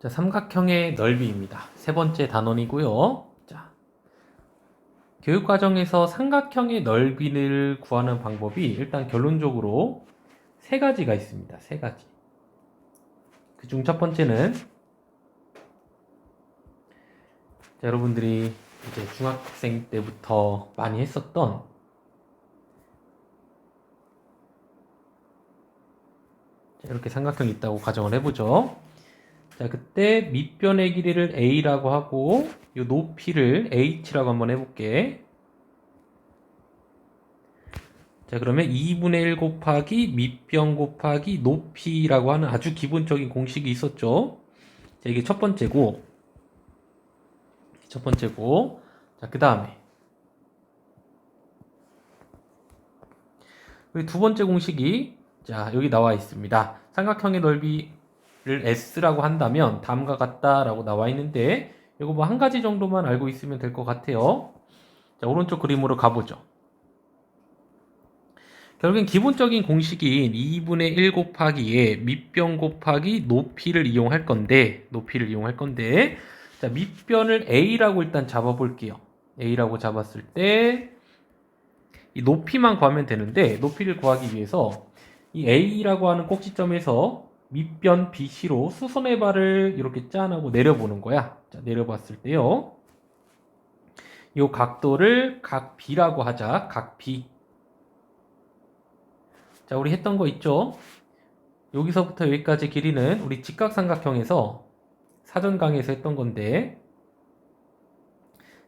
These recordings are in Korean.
자, 삼각형의 넓이입니다. 세 번째 단원이고요. 자, 교육 과정에서 삼각형의 넓이를 구하는 방법이 일단 결론적으로 세 가지가 있습니다. 세 가지. 그 중 첫 번째는 자, 여러분들이 이제 중학생 때부터 많이 했었던 자, 이렇게 삼각형이 있다고 가정을 해보죠. 자, 그때 밑변의 길이를 a라고 하고 이 높이를 h라고 한번 해볼게. 자, 그러면 2분의 1 곱하기 밑변 곱하기 높이라고 하는 아주 기본적인 공식이 있었죠. 자, 이게 첫 번째고 첫 번째고 자, 그 다음에 두 번째 공식이 자, 여기 나와 있습니다. 삼각형의 넓이를 S라고 한다면 다음과 같다라고 나와 있는데 이거 뭐 한 가지 정도만 알고 있으면 될 것 같아요. 자, 오른쪽 그림으로 가보죠. 결국엔 기본적인 공식인 2분의 1 곱하기에 밑변 곱하기 높이를 이용할 건데 높이를 이용할 건데 자, 밑변을 A라고 일단 잡아볼게요. A라고 잡았을 때 이 높이만 구하면 되는데 높이를 구하기 위해서 이 A라고 하는 꼭지점에서 밑변 BC로 수선의 발을 이렇게 짠하고 내려보는 거야. 자, 내려봤을 때요. 이 각도를 각 B라고 하자. 각 B. 자, 우리 했던 거 있죠? 여기서부터 여기까지 길이는 우리 직각삼각형에서 사전 강의에서 했던 건데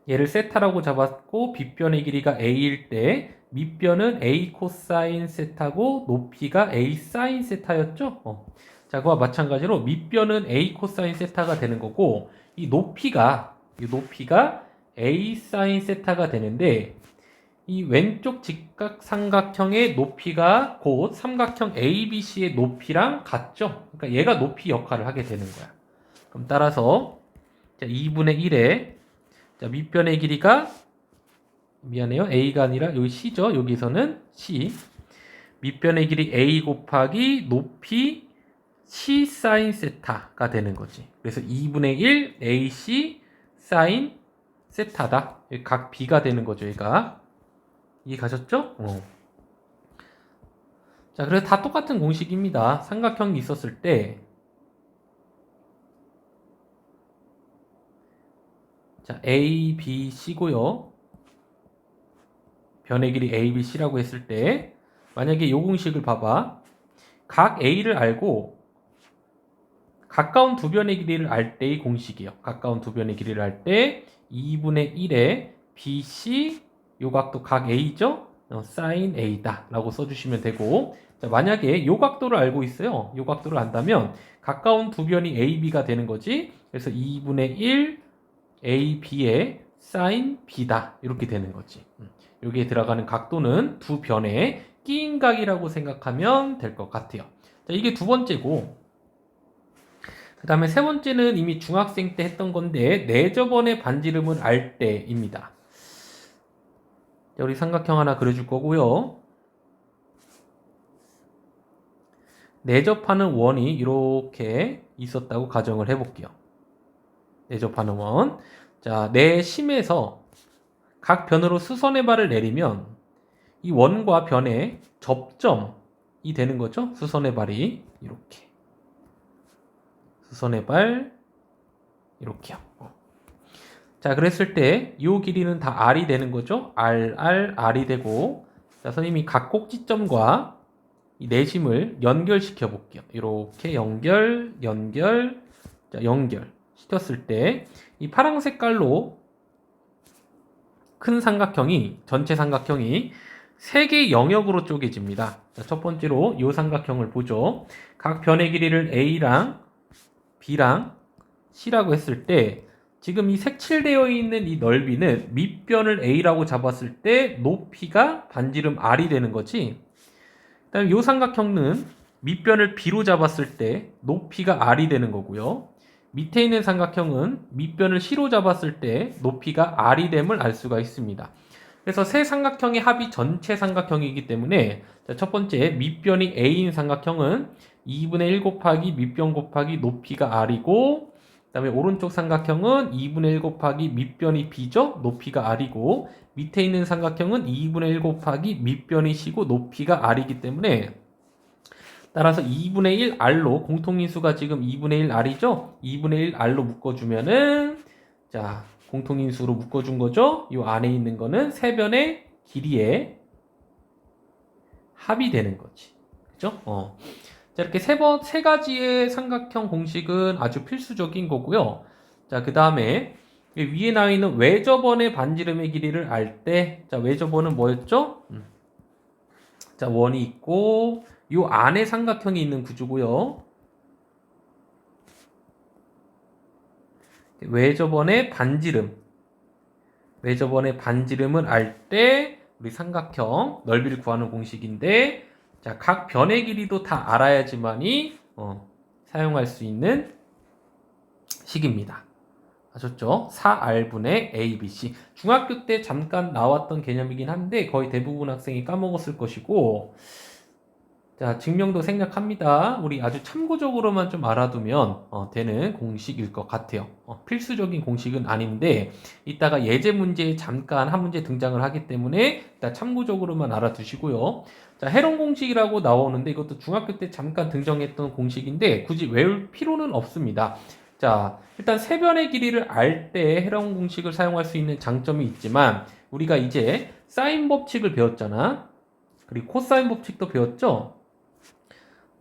얘를 세타라고 잡았고 빗변의 길이가 a일 때 밑변은 a 코사인 세타고 높이가 a 사인 세타였죠? 어. 자, 그와 마찬가지로 밑변은 a 코사인 세타가 되는 거고 이 높이가 이 높이가 a 사인 세타가 되는데 이 왼쪽 직각 삼각형의 높이가 곧 삼각형 ABC의 높이랑 같죠? 그러니까 얘가 높이 역할을 하게 되는 거야. 그럼 따라서 자, 2분의 1에 자, 밑변의 길이가 미안해요. A가 아니라 여기 C죠. 여기서는 C. 밑변의 길이 A 곱하기 높이 C 사인 세타가 되는 거지. 그래서 2분의 1 AC 사인 세타다. 각 B가 되는 거죠. 얘가. 이해 가셨죠? 어. 자, 그래서 다 똑같은 공식입니다. 삼각형이 있었을 때 자, A, B, C고요. 변의 길이 A, B, C라고 했을 때 만약에 요 공식을 봐봐. 각 A를 알고 가까운 두 변의 길이를 알 때의 공식이에요. 가까운 두 변의 길이를 알 때 2분의 1에 BC 요 각도 각 A죠? 어, sin A다 라고 써주시면 되고 자, 만약에 요 각도를 알고 있어요. 요 각도를 안다면 가까운 두 변이 AB가 되는 거지. 그래서 2분의 1 AB의 sin B다 이렇게 되는 거지. 음, 여기에 들어가는 각도는 두 변의 끼인 각이라고 생각하면 될 것 같아요. 자, 이게 두 번째고 그 다음에 세 번째는 이미 중학생 때 했던 건데 내저번의 반지름을 알 때입니다. 자, 우리 삼각형 하나 그려줄 거고요. 내접하는 원이 이렇게 있었다고 가정을 해볼게요. 내접하는 원. 자, 내 심에서 각 변으로 수선의 발을 내리면 이 원과 변의 접점이 되는 거죠. 수선의 발이 이렇게. 수선의 발 이렇게요. 자, 그랬을 때 이 길이는 다 r이 되는 거죠. r, r, r이 되고 자, 선생님이 각 꼭지점과 이 내심을 연결시켜 볼게요. 이렇게 연결, 연결, 자, 연결 시켰을 때 이 파란 색깔로 큰 삼각형이 전체 삼각형이 세 개의 영역으로 쪼개집니다. 자, 첫 번째로 이 삼각형을 보죠. 각 변의 길이를 a랑 b랑 c라고 했을 때 지금 이 색칠되어 있는 이 넓이는 밑변을 a라고 잡았을 때 높이가 반지름 r이 되는 거지. 그다음에 이 삼각형은 밑변을 b로 잡았을 때 높이가 r이 되는 거고요. 밑에 있는 삼각형은 밑변을 c로 잡았을 때 높이가 r이 됨을 알 수가 있습니다. 그래서 세 삼각형의 합이 전체 삼각형이기 때문에 첫 번째 밑변이 a인 삼각형은 2분의 1 곱하기 밑변 곱하기 높이가 r이고 그 다음에 오른쪽 삼각형은 2분의 1 곱하기 밑변이 b죠. 높이가 r이고 밑에 있는 삼각형은 2분의 1 곱하기 밑변이 c고 높이가 r이기 때문에 따라서 2분의 1 r로 공통인수가 지금 2분의 1 r이죠. 2분의 1 r로 묶어주면은 자 공통인수로 묶어준 거죠. 이 안에 있는 거는 세 변의 길이의 합이 되는 거지. 그죠? 어. 자, 이렇게 세 번, 세 가지의 삼각형 공식은 아주 필수적인 거고요. 자, 그 다음에 위에 나와 있는 외접원의 반지름의 길이를 알 때, 자, 외접원은 뭐였죠? 음. 자, 원이 있고, 요 안에 삼각형이 있는 구조고요. 외접원의 반지름. 외접원의 반지름을 알 때, 우리 삼각형 넓이를 구하는 공식인데, 자, 각 변의 길이도 다 알아야지만이 어, 사용할 수 있는 식입니다. 아셨죠? 4R분의 ABC. 중학교 때 잠깐 나왔던 개념이긴 한데 거의 대부분 학생이 까먹었을 것이고 자, 증명도 생략합니다. 우리 아주 참고적으로만 좀 알아두면 어, 되는 공식일 것 같아요. 어, 필수적인 공식은 아닌데 이따가 예제 문제에 잠깐 한 문제 등장을 하기 때문에 일단 참고적으로만 알아두시고요. 자, 해론 공식이라고 나오는데 이것도 중학교 때 잠깐 등장했던 공식인데 굳이 외울 필요는 없습니다. 자, 일단 세변의 길이를 알 때 해론 공식을 사용할 수 있는 장점이 있지만 우리가 이제 사인 법칙을 배웠잖아. 그리고 코사인 법칙도 배웠죠.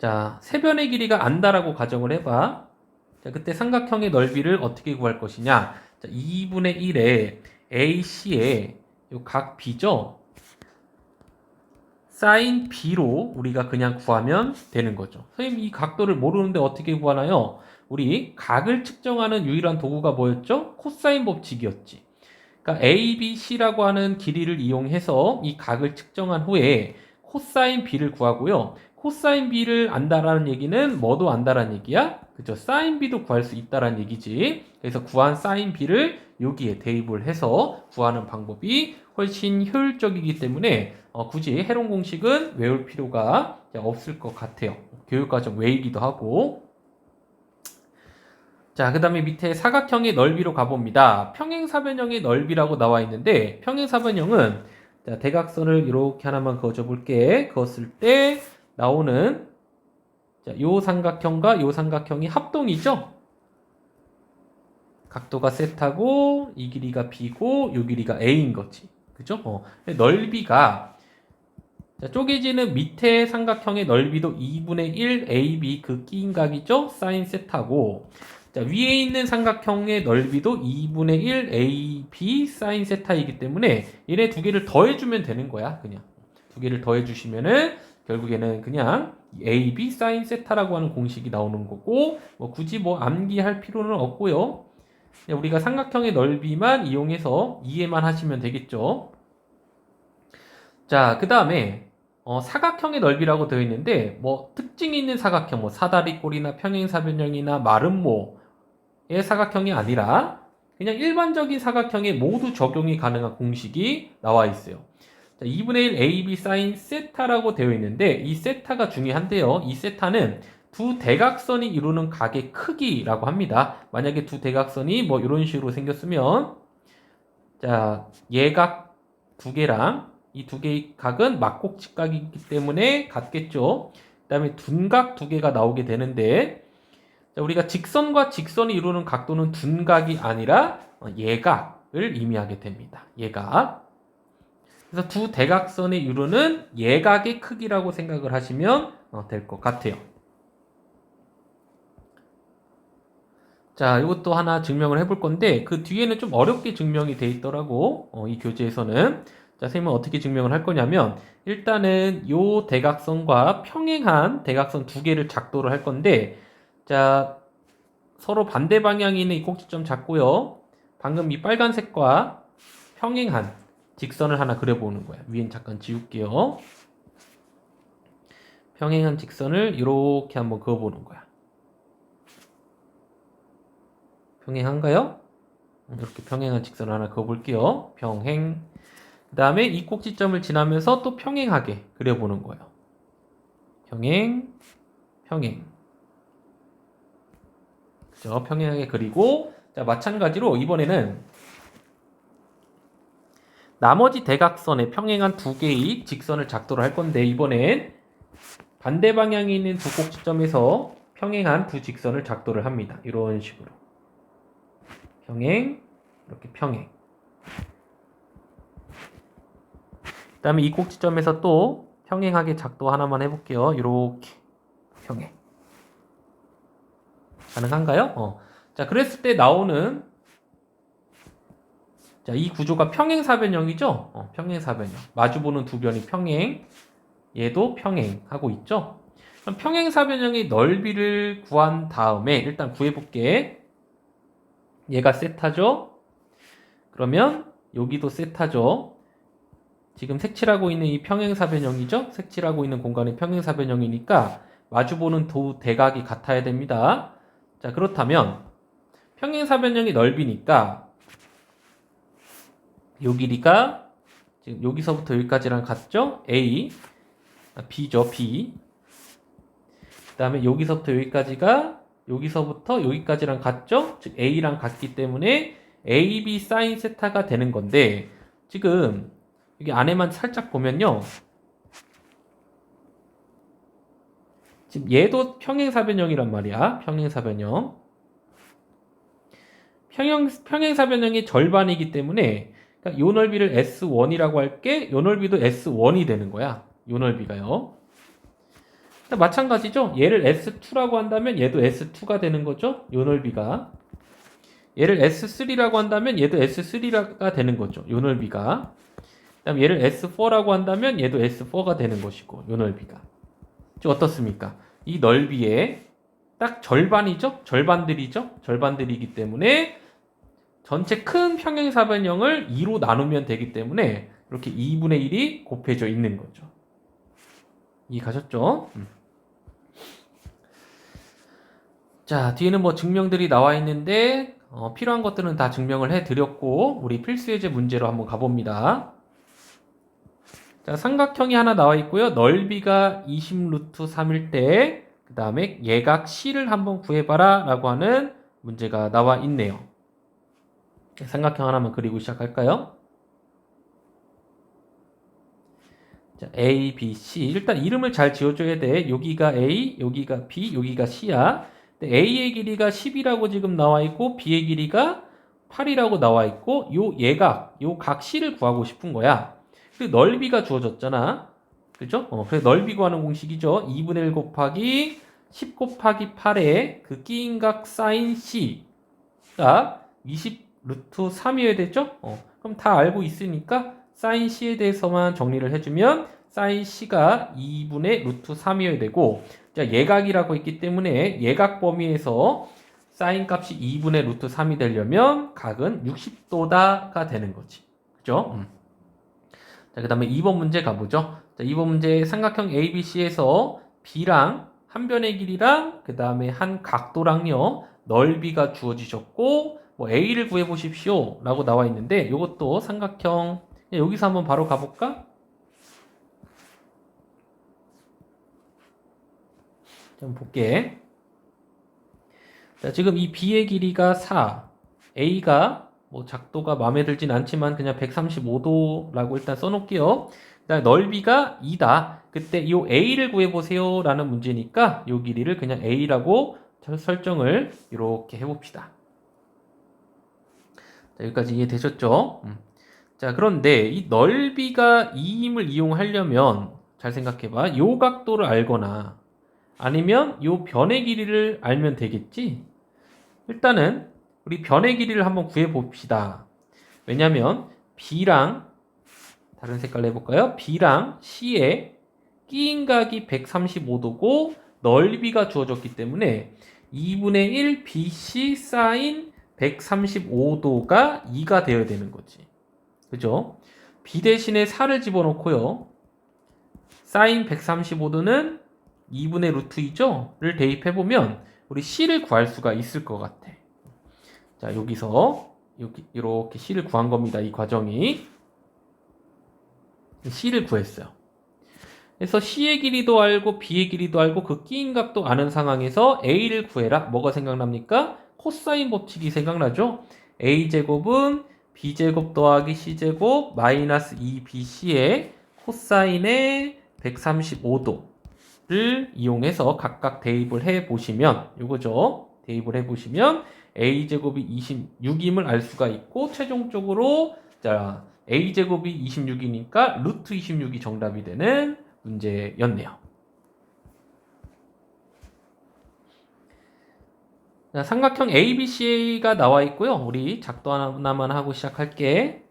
자, 세변의 길이가 안다라고 가정을 해봐. 자, 그때 삼각형의 넓이를 어떻게 구할 것이냐. 자, 2분의 1에 AC의 각 B죠. 사인 B로 우리가 그냥 구하면 되는 거죠. 선생님 이 각도를 모르는데 어떻게 구하나요? 우리 각을 측정하는 유일한 도구가 뭐였죠? 코사인 법칙이었지. 그러니까 A, B, C라고 하는 길이를 이용해서 이 각을 측정한 후에 코사인 B를 구하고요. 코사인 B를 안다라는 얘기는 뭐도 안다라는 얘기야? 그죠? 사인 B도 구할 수 있다라는 얘기지. 그래서 구한 사인 B를 여기에 대입을 해서 구하는 방법이 훨씬 효율적이기 때문에 어, 굳이 해론 공식은 외울 필요가 없을 것 같아요. 교육과정 외이기도 하고. 자, 그 다음에 밑에 사각형의 넓이로 가봅니다. 평행사변형의 넓이라고 나와 있는데, 평행사변형은, 자, 대각선을 이렇게 하나만 그어줘 볼게. 그었을 때 나오는, 자, 요 삼각형과 요 삼각형이 합동이죠? 각도가 세타고, 이 길이가 B고, 요 길이가 A인 거지. 그죠? 어. 넓이가 자, 쪼개지는 밑에 삼각형의 넓이도 2분의 1 AB 그 끼인 각이죠? 사인 세타고 자, 위에 있는 삼각형의 넓이도 2분의 1 AB 사인 세타이기 때문에 얘네 두 개를 더해주면 되는 거야. 그냥 두 개를 더해주시면은 결국에는 그냥 AB 사인 세타라고 하는 공식이 나오는 거고 뭐 굳이 뭐 암기할 필요는 없고요. 우리가 삼각형의 넓이만 이용해서 이해만 하시면 되겠죠. 자, 그 다음에 어, 사각형의 넓이라고 되어 있는데 뭐 특징이 있는 사각형, 뭐 사다리꼴이나 평행사변형이나 마름모의 사각형이 아니라 그냥 일반적인 사각형에 모두 적용이 가능한 공식이 나와 있어요. 자, 2분의 1 AB 사인 세타라고 되어 있는데 이 세타가 중요한데요. 이 세타는 두 대각선이 이루는 각의 크기라고 합니다. 만약에 두 대각선이 뭐 이런 식으로 생겼으면 자 예각 두 개랑 이 두 개의 각은 막곡직각이기 때문에 같겠죠. 그 다음에 둔각 두 개가 나오게 되는데 자, 우리가 직선과 직선이 이루는 각도는 둔각이 아니라 예각을 의미하게 됩니다. 예각. 그래서 두 대각선의 이루는 예각의 크기라고 생각을 하시면 어, 될것 같아요. 자, 이것도 하나 증명을 해볼 건데 그 뒤에는 좀 어렵게 증명이 돼 있더라고. 어, 이 교재에서는. 자, 선생님은 어떻게 증명을 할 거냐면 일단은 요 대각선과 평행한 대각선 두 개를 작도를 할 건데 자, 서로 반대 방향에 있는 이 꼭지점 잡고요. 방금 이 빨간색과 평행한 직선을 하나 그려보는 거야. 위엔 잠깐 지울게요. 평행한 직선을 이렇게 한번 그어보는 거야. 평행한가요? 이렇게 평행한 직선을 하나 그어볼게요. 평행. 그 다음에 이 꼭지점을 지나면서 또 평행하게 그려보는 거예요. 평행, 평행. 그죠? 평행하게 그리고 자 마찬가지로 이번에는 나머지 대각선에 평행한 두 개의 직선을 작도를 할 건데 이번엔 반대 방향에 있는 두 꼭지점에서 평행한 두 직선을 작도를 합니다. 이런 식으로 평행 이렇게 평행 그 다음에 이 꼭지점에서 또 평행하게 작도 하나만 해볼게요. 이렇게 평행 가능한가요? 어. 자 그랬을 때 나오는 자, 이 구조가 평행 사변형이죠? 어, 평행 사변형. 마주보는 두 변이 평행, 얘도 평행하고 있죠? 그럼 평행 사변형의 넓이를 구한 다음에 일단 구해볼게. 얘가 세타죠? 그러면 여기도 세타죠? 지금 색칠하고 있는 이 평행 사변형이죠? 색칠하고 있는 공간이 평행 사변형이니까 마주보는 두 대각이 같아야 됩니다. 자, 그렇다면 평행 사변형의 넓이니까 요 길이가 지금 여기서부터 여기까지랑 같죠? A, 아, B죠, B. 그 다음에 여기서부터 여기까지가 여기서부터 여기까지랑 같죠? 즉 A랑 같기 때문에 AB 사인 세타가 되는 건데 지금 여기 안에만 살짝 보면요. 지금 얘도 평행사변형이란 말이야. 평행사변형. 평행, 평행사변형의 절반이기 때문에 그러니까 요 넓이를 S1이라고 할게. 요 넓이도 S1이 되는 거야. 요 넓이가요. 마찬가지죠. 얘를 S2라고 한다면 얘도 S2가 되는 거죠. 요 넓이가. 얘를 S3라고 한다면 얘도 S3가 되는 거죠. 요 넓이가. 그다음 얘를 S4라고 한다면 얘도 S4가 되는 것이고 요 넓이가. 좀 어떻습니까? 이 넓이의 딱 절반이죠? 절반들이죠? 절반들이기 때문에 전체 큰 평행 사변형을 2로 나누면 되기 때문에 이렇게 2분의 1이 곱해져 있는 거죠. 이 가셨죠? 음. 자, 뒤에는 뭐 증명들이 나와 있는데 어, 필요한 것들은 다 증명을 해 드렸고 우리 필수 예제 문제로 한번 가봅니다. 자, 삼각형이 하나 나와 있고요. 넓이가 20 루트 3일 때, 그 다음에 예각 C를 한번 구해봐라 라고 하는 문제가 나와 있네요. 삼각형 하나만 그리고 시작할까요? 자, A, B, C. 일단 이름을 잘 지어줘야 돼. 여기가 A, 여기가 B, 여기가 C야. A의 길이가 10이라고 지금 나와 있고, B의 길이가 8이라고 나와 있고, 요 예각, 요각 C를 구하고 싶은 거야. 그 넓이가 주어졌잖아. 그죠? 어, 그래 넓이 구하는 공식이죠. 2분의 1 곱하기 10 곱하기 8의 그 끼인 각 사인 C가 20 루트 3이어야 되죠? 어, 그럼 다 알고 있으니까 사인 C에 대해서만 정리를 해주면 사인 C가 2분의 루트 3이어야 되고 자 예각이라고 있기 때문에 예각 범위에서 사인 값이 2분의 루트 3이 되려면 각은 60도다가 되는 거지. 그죠? 음. 자, 그 다음에 2번 문제 가보죠. 자, 2번 문제 삼각형 ABC에서 B랑 한 변의 길이랑 그 다음에 한 각도랑요 넓이가 주어지셨고 뭐 A를 구해 보십시오 라고 나와 있는데 이것도 삼각형 여기서 한번 바로 가볼까? 좀 볼게. 자, 지금 이 B의 길이가 4, A가 뭐 작도가 마음에 들진 않지만 그냥 135도라고 일단 써놓을게요. 그다음 넓이가 2다. 그때 이 A를 구해보세요 라는 문제니까 이 길이를 그냥 A라고 설정을 이렇게 해봅시다. 자, 여기까지 이해되셨죠? 음. 자 그런데 이 넓이가 2임을 이용하려면 잘 생각해봐. 이 각도를 알거나 아니면 이 변의 길이를 알면 되겠지? 일단은 우리 변의 길이를 한번 구해 봅시다. 왜냐면 B랑 다른 색깔로 해볼까요? B랑 C의 끼인 각이 135도고 넓이가 주어졌기 때문에 2분의 1 BC 사인 135도가 2가 되어야 되는 거지. 그죠? B 대신에 4를 집어넣고요. 사인 135도는 2분의 루트 2죠?를 대입해보면 우리 C를 구할 수가 있을 것 같아. 자, 여기서 여기 이렇게 C를 구한 겁니다. 이 과정이 C를 구했어요. 그래서 C의 길이도 알고 B의 길이도 알고 그 끼인 값도 아는 상황에서 A를 구해라. 뭐가 생각납니까? 코사인 법칙이 생각나죠? a제곱은 b제곱 더하기 c제곱 마이너스 2bc의 코사인의 135도를 이용해서 각각 대입을 해 보시면 이거죠. 대입을 해 보시면 a제곱이 26임을 알 수가 있고 최종적으로 자 a제곱이 26이니까 루트 26이 정답이 되는 문제였네요. 자, 삼각형 ABC가 나와 있고요. 우리 작도 하나만 하고 시작할게.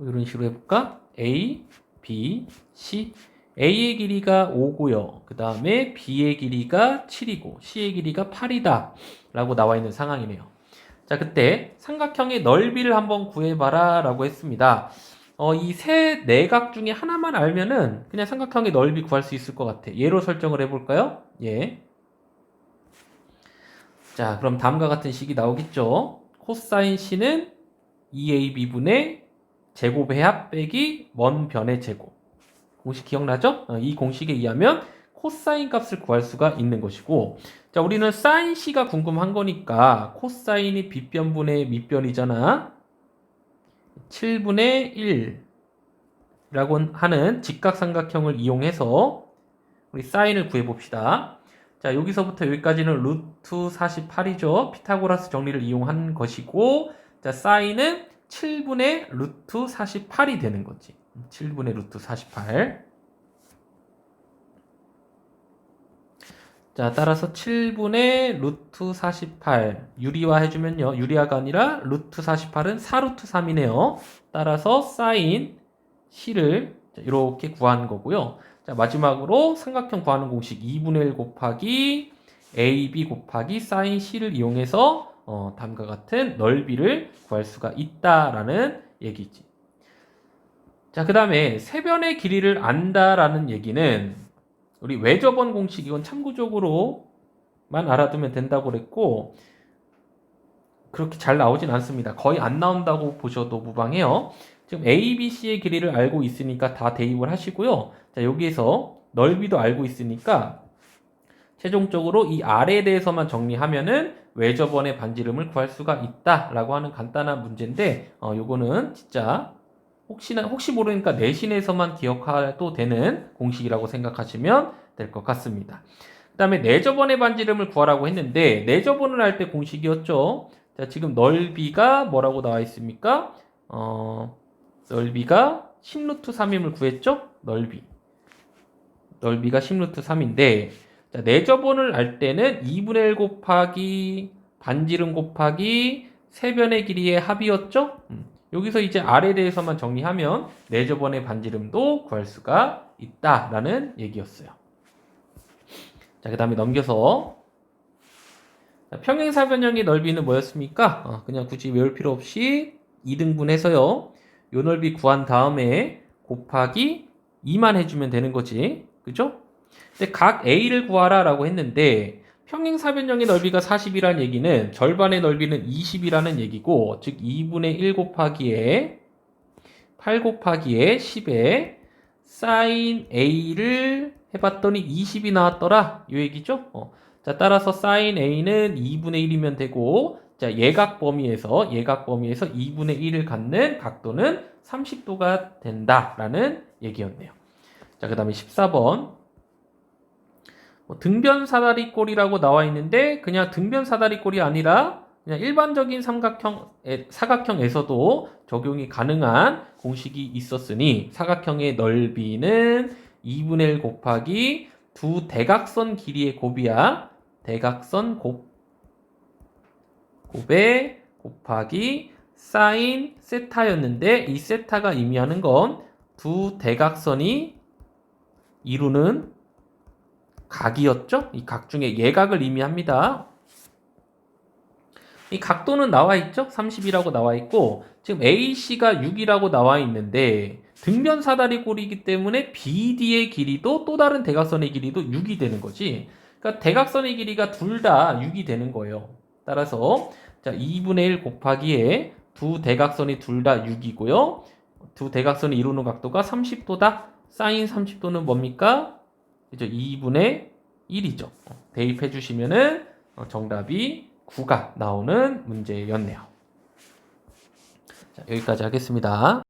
이런 식으로 해볼까? A, B, C. A의 길이가 5고요. 그 다음에 B의 길이가 7이고 C의 길이가 8이다. 라고 나와 있는 상황이네요. 자, 그때 삼각형의 넓이를 한번 구해봐라 라고 했습니다. 어, 이 세 내각 중에 하나만 알면은 그냥 삼각형의 넓이 구할 수 있을 것 같아. 얘로 설정을 해볼까요? 예. 자, 그럼 다음과 같은 식이 나오겠죠. 코사인 C는 2AB분의 제곱의 합 빼기 원 변의 제곱. 공식 기억나죠? 어, 이 공식에 의하면 코사인 값을 구할 수가 있는 것이고 자 우리는 사인 C가 궁금한 거니까 코사인이 빗변분의 밑변이잖아 7분의 1라고 하는 직각삼각형을 이용해서 우리 사인을 구해봅시다. 자 여기서부터 여기까지는 루트 48이죠. 피타고라스 정리를 이용한 것이고 자 사인은 7분의 루트 48이 되는 거지. 7분의 루트 48. 자, 따라서 7분의 루트 48. 유리화 해주면요. 유리화가 아니라 루트 48은 4루트 3이네요. 따라서 사인 C를 이렇게 구하는 거고요. 자, 마지막으로 삼각형 구하는 공식 2분의 1 곱하기 AB 곱하기 사인 C를 이용해서 어, 다음과 같은 넓이를 구할 수가 있다라는 얘기지. 자, 그 다음에 세변의 길이를 안다라는 얘기는 우리 외접원 공식 이건 참고적으로만 알아두면 된다고 그랬고 그렇게 잘 나오진 않습니다. 거의 안 나온다고 보셔도 무방해요. 지금 A, B, C의 길이를 알고 있으니까 다 대입을 하시고요. 자, 여기에서 넓이도 알고 있으니까 최종적으로 이 R에 대해서만 정리하면은 외접원의 반지름을 구할 수가 있다라고 하는 간단한 문제인데 어, 요거는 진짜 혹시나 혹시 모르니까 내신에서만 기억해도 되는 공식이라고 생각하시면 될 것 같습니다. 그 다음에 내저번의 반지름을 구하라고 했는데 내저번을 할 때 공식이었죠. 자 지금 넓이가 뭐라고 나와 있습니까? 어, 넓이가 10루트 3임을 구했죠? 넓이 넓이가 10루트 3인데 자, 내저번을 알 때는 2분의 1 곱하기 반지름 곱하기 세변의 길이의 합이었죠? 음. 여기서 이제 R에 대해서만 정리하면 내저번의 반지름도 구할 수가 있다라는 얘기였어요. 자, 그 다음에 넘겨서 평행사변형의 넓이는 뭐였습니까? 어, 그냥 굳이 외울 필요 없이 2등분해서요. 요 넓이 구한 다음에 곱하기 2만 해주면 되는 거지. 그죠? 근데 각 A를 구하라 라고 했는데 평행 사변형의 넓이가 40이라는 얘기는 절반의 넓이는 20이라는 얘기고 즉 2분의 1 곱하기에 8 곱하기에 10에 사인 A를 해봤더니 20이 나왔더라. 이 얘기죠? 어. 자 따라서 사인 A는 2분의 1이면 되고 자 예각 범위에서 예각 범위에서 2분의 1을 갖는 각도는 30도가 된다라는 얘기였네요. 자 그 다음에 14번. 뭐 등변 사다리꼴이라고 나와 있는데 그냥 등변 사다리꼴이 아니라 그냥 일반적인 삼각형 사각형에서도 적용이 가능한 공식이 있었으니 사각형의 넓이는 2분의 1 곱하기 두 대각선 길이의 곱이야. 대각선 곱 곱에 곱하기 사인 세타였는데 이 세타가 의미하는 건 두 대각선이 이루는 각이었죠? 이 각 중에 예각을 의미합니다. 이 각도는 나와 있죠? 30이라고 나와 있고 지금 AC가 6이라고 나와 있는데 등변 사다리 꼴이기 때문에 BD의 길이도 또 다른 대각선의 길이도 6이 되는 거지. 그러니까 대각선의 길이가 둘 다 6이 되는 거예요. 따라서 자 2분의 1 곱하기에 두 대각선이 둘 다 6이고요. 두 대각선이 이루는 각도가 30도다. 사인 30도는 뭡니까? 그죠? 2분의 1이죠. 대입해 주시면은 어, 정답이 9가 나오는 문제였네요. 자, 여기까지 하겠습니다.